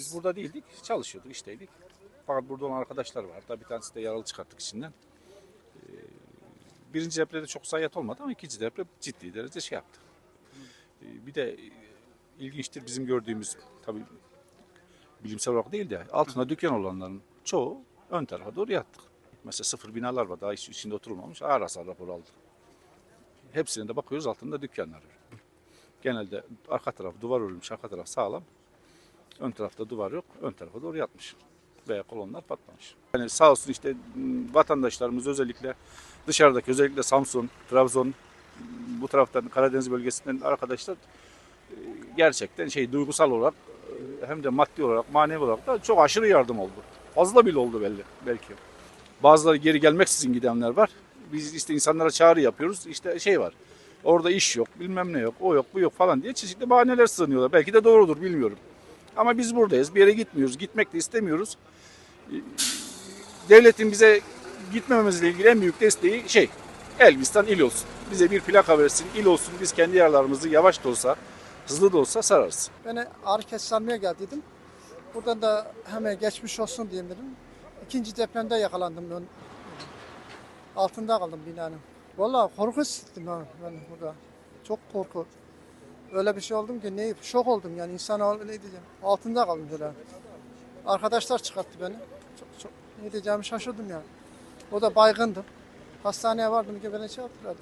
Biz burada değildik, çalışıyorduk, işteydik. Fakat burada olan arkadaşlar var. Hatta bir tanesi de yaralı çıkarttık içinden. Ee, Birinci deprede çok zayiat olmadı ama ikinci deprem ciddi derece şey yaptı. Ee, Bir de e, ilginçtir bizim gördüğümüz tabii bilimsel olarak değil de altında dükkan olanların çoğu ön tarafa doğru yattık. Mesela sıfır binalar var daha içinde oturulmamış ağır hasar raporu aldı. Hepsine de bakıyoruz altında dükkanlar var. Genelde arka taraf duvar örülmüş, arka taraf sağlam. Ön tarafta duvar yok, ön tarafa doğru yatmış. Veya kolonlar patlamış. Yani sağ olsun işte m, vatandaşlarımız özellikle dışarıdaki özellikle Samsun, Trabzon, bu taraftan Karadeniz bölgesinden arkadaşlar e, gerçekten şey duygusal olarak e, hem de maddi olarak, manevi olarak da çok aşırı yardım oldu. Fazla bile oldu belli belki. Bazıları geri gelmeksizin gidenler var. Biz işte insanlara çağrı yapıyoruz. İşte şey var. Orada iş yok, bilmem ne yok, o yok, bu yok falan diye çeşitli bahaneler sığınıyorlar. Belki de doğrudur bilmiyorum. Ama biz buradayız. Bir yere gitmiyoruz. Gitmek de istemiyoruz. Ee, Devletin bize gitmememizle ilgili en büyük desteği şey, Elbistan il olsun. Bize bir plaka versin, il olsun. Biz kendi yaralarımızı yavaş da olsa, hızlı da olsa sararız. Beni ağrı kesici almaya geldiydim. Buradan da hemen geçmiş olsun diyeyim dedim. İkinci depremde yakalandım ben. Altında kaldım binanın. Vallahi korku hissettim ha ben burada. Çok korku. Öyle bir şey oldum ki ne şok oldum yani insan ne diyeceğim. Altında kaldım böyle. Arkadaşlar çıkarttı beni. Çok, çok ne diyeceğimi şaşırdım yani. O da baygındım. Hastaneye vardım ki beni şey yaptılar.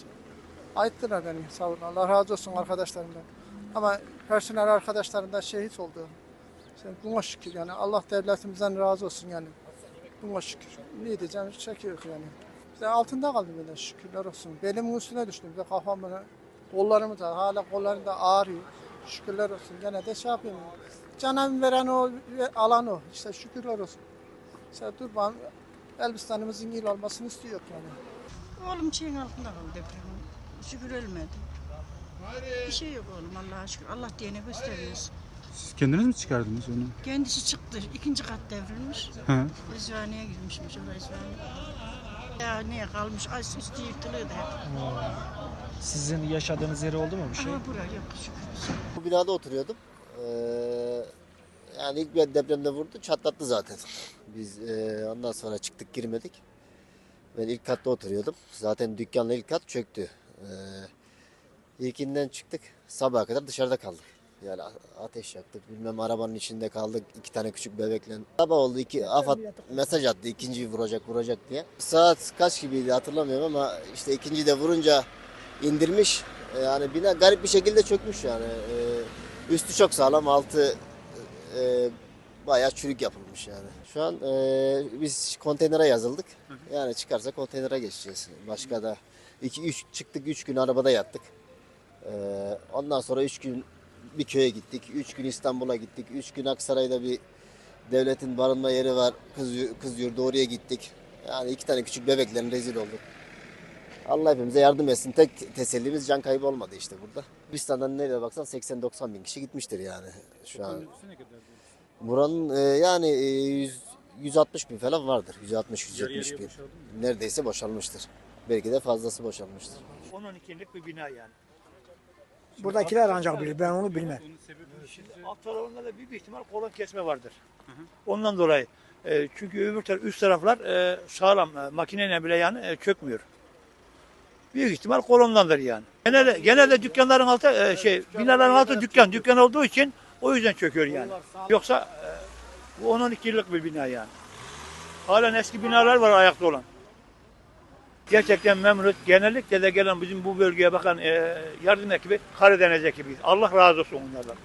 Ayıttılar beni sağ olun. Allah razı olsun arkadaşlarımdan. Ama personel arkadaşlarım da şehit oldu. Sen buna şükür yani Allah devletimizden razı olsun yani. Buna şükür. Ne diyeceğim çekiyor yani. İşte altında kaldım böyle şükürler olsun. Belimin üstüne düştüm. Bir de kafam böyle kollarımı da hala kollarım da ağrıyor. Şükürler olsun. Gene de şey yapayım. Canım veren o, alan o. İşte şükürler olsun. İşte dur ben Elbistan'ımızın iyi olmasını istiyor yani. Oğlum şeyin altında kaldı depremin. Şükür ölmedi. Bir şey yok oğlum Allah'a şükür. Allah diyene gösteriyoruz. Siz kendiniz mi çıkardınız onu? Kendisi çıktı. ikinci kat devrilmiş. He. Eczaneye girmişmiş. O da eczaneye. Ya neye kalmış? Ay üstü yırtılıyordu hep. Sizin yaşadığınız yeri oldu mu bir şey? Ama bura yok şükür. Bu binada oturuyordum. Ee, yani ilk bir depremde vurdu, çatlattı zaten. Biz e, ondan sonra çıktık girmedik. Ben ilk katta oturuyordum. Zaten dükkanla ilk kat çöktü. Ee, ilkinden çıktık. Sabaha kadar dışarıda kaldık. Yani ateş yaktık. Bilmem arabanın içinde kaldık. iki tane küçük bebekle. Sabah oldu. iki AFAD mesaj attı. ikinciyi vuracak vuracak diye. Saat kaç gibiydi hatırlamıyorum ama işte ikinci de vurunca indirmiş. Ee, Yani bina garip bir şekilde çökmüş yani. Ee, üstü çok sağlam, altı e, bayağı çürük yapılmış yani. Şu an e, biz konteynere yazıldık. Yani çıkarsa konteynere geçeceğiz. Başka da iki üç çıktık üç gün arabada yattık. Ee, ondan sonra üç gün bir köye gittik. Üç gün İstanbul'a gittik. Üç gün Aksaray'da bir devletin barınma yeri var. Kız, kız yurdu oraya gittik. Yani iki tane küçük bebeklerin rezil olduk. Allah hepimize yardım etsin. Tek tesellimiz can kaybı olmadı işte burada. Hindistan'dan nereye baksan 80-90 bin kişi gitmiştir yani şu an. Buranın e, yani e, 100, 160 bin falan vardır. 160-170 bin. Neredeyse boşalmıştır. Belki de fazlası boşalmıştır. 10-12'lik bir bina yani. Buradakiler ancak bilir. Ben onu bilmem. Alt tarafında da büyük bir ihtimal kolon kesme vardır. Ondan dolayı. e, çünkü öbür taraf, üst taraflar e, sağlam. E, makineyle bile yani e, çökmüyor. Büyük ihtimal kolondandır yani. Genelde, genelde dükkanların altı e, şey binaların altı dükkan. Dükkan olduğu için o yüzden çöküyor yani. Yoksa e, bu 10-12 yıllık bir bina yani. Halen eski binalar var ayakta olan. Gerçekten memnunuz. Genellikle de gelen bizim bu bölgeye bakan e, yardım ekibi Karadeniz ekibiyiz. Allah razı olsun onlardan.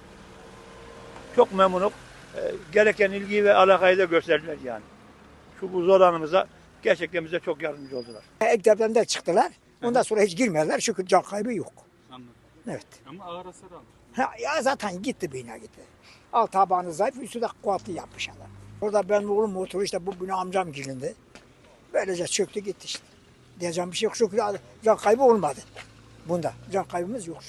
Çok memnunum. E, gereken ilgiyi ve alakayı da gösterdiler yani. Şu bu zor anımıza gerçekten bize çok yardımcı oldular. İlk depremde çıktılar. Ondan sonra hiç girmediler. Şükür can kaybı yok. Anladım. Evet. Ama ağır hasar almış. Ha, ya zaten gitti bina gitti. Alt tabanı zayıf, üstü de kuvvetli yapmış adam. Orada benim oğlum oturuyor işte bu bina amcam girindi. Böylece çöktü gitti işte. Diyeceğim bir şey yok. Şükür can kaybı olmadı. Bunda can kaybımız yok.